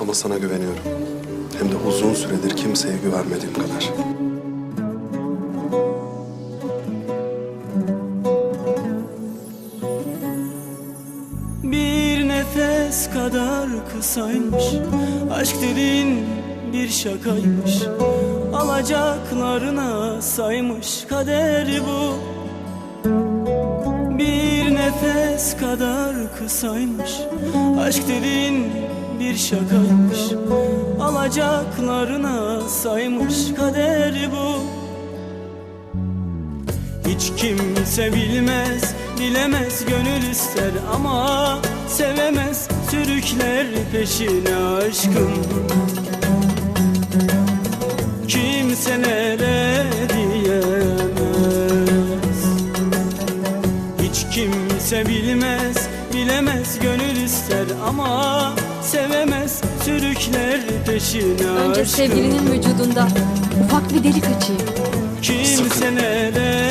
Ama sana güveniyorum. Hem de uzun süredir kimseye güvenmediğim kadar. Bir nefes kadar kısaymış Aşk dediğin bir şakaymış Alacaklarına saymış kader bu Bir nefes kadar kısaymış Aşk dediğin bir şakaymış Alacaklarına saymış kader bu hiç kimse bilmez, bilemez gönül ister ama sevemez sürükler peşine aşkım. Kimselere diyemez. Hiç kimse bilmez, bilemez gönül ister ama sevemez sürükler peşine Önce aşkım. sevgilinin vücudunda ufak bir delik açayım. Kimse nereye